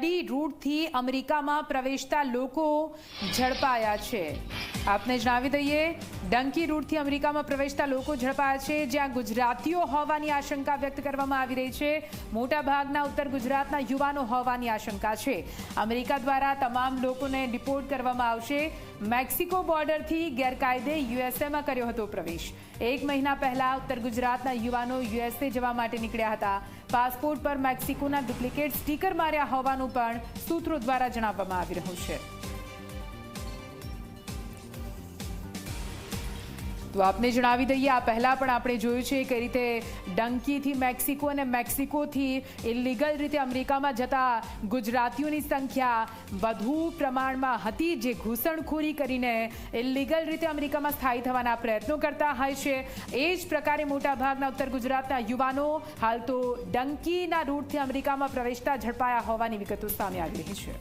કડી રૂટથી અમેરિકામાં પ્રવેશતા લોકો ઝડપાયા છે. આપને જણાવી દઈએ, ડંકી રૂટથી અમેરિકામાં પ્રવેશતા લોકો ઝડપાયા છે, જ્યાં ગુજરાતીઓ હોવાની આશંકા વ્યક્ત કરવામાં આવી રહી છે. મોટા ભાગના ઉત્તર ગુજરાતના યુવાનો હોવાની આશંકા છે. અમેરિકા દ્વારા તમામ લોકોને ડિપોર્ટ કરવામાં આવશે. મેક્સિકો બોર્ડરથી ગેરકાયદે યુએસએમાં કર્યો હતો પ્રવેશ. એક મહિના પહેલા ઉત્તર ગુજરાતના યુવાનો યુએસએ જવા માટે નીકળ્યા હતા. પાસપોર્ટ પર મેક્સિકોના ડુપ્લિકેટ સ્ટીકર માર્યા હોવાનું પણ સૂત્રો દ્વારા જણાવવામાં આવી રહ્યું છે. તો આપને જણાવી દઈએ, આ પહેલાં પણ આપણે જોયું છે કે રીતે ડંકીથી મેક્સિકો અને મેક્સિકોથી ઇલીગલ રીતે અમેરિકામાં જતા ગુજરાતીઓની સંખ્યા વધુ પ્રમાણમાં હતી. જે ઘૂસણખોરી કરીને ઇલીગલ રીતે અમેરિકામાં સ્થાયી થવાના પ્રયત્નો કરતા હોય છે. એ જ પ્રકારે મોટાભાગના ઉત્તર ગુજરાતના યુવાનો હાલ તો ડંકીના રૂટથી અમેરિકામાં પ્રવેશતા ઝડપાયા હોવાની વિગતો સામે આવી રહી છે.